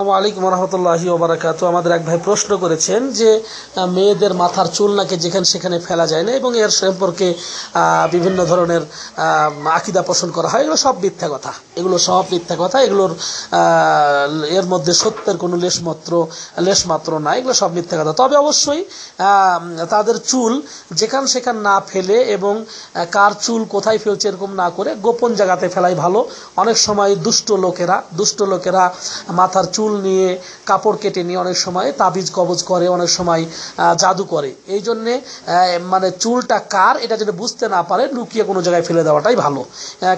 আসসালামু আলাইকুম রহমতুল্লাহি ওবরাকাত আমাদের এক ভাই প্রশ্ন করেছেন যে মেয়েদের মাথার চুল নাকি যেখানে সেখানে ফেলা যায় না এবং এর সম্পর্কে বিভিন্ন ধরনের আকিদা পোষণ করা হয়, এগুলো সব মিথ্যা কথা। এগুলো সব মিথ্যা কথা, এগুলোর এর মধ্যে সত্যের কোনো লেশমাত্র লেশমাত্র নাই, এগুলো সব মিথ্যা কথা। তবে অবশ্যই তাদের চুল যেখান সেখান না ফেলে এবং কার চুল কোথায় ফেলছে এরকম না করে গোপন জায়গাতে ফেলাই ভালো। অনেক সময় দুষ্ট লোকেরা দুষ্ট লোকেরা মাথার চুল নিয়ে কাপড় কেটে নিয়ে অনেক সময় তাবিজ কবজ করে, অনেক সময় জাদু করে। এই জন্যে মানে চুলটা কার এটা যদি বুঝতে না পারে, লুকিয়ে কোনো জায়গায় ফেলে দেওয়াটাই ভালো।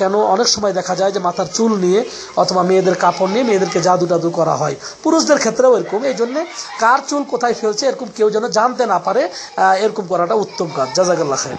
কেন অনেক সময় দেখা যায় যে মাথার চুল নিয়ে অথবা মেয়েদের কাপড় নিয়ে মেয়েদেরকে জাদু টাদু করা হয়। পুরুষদের ক্ষেত্রেও এরকম। এই জন্যে কার চুল কোথায় ফেলছে এরকম কেউ যেন জানতে না পারে এরকম করাটা উত্তম কাজ। জাজাকাল্লাহ খায়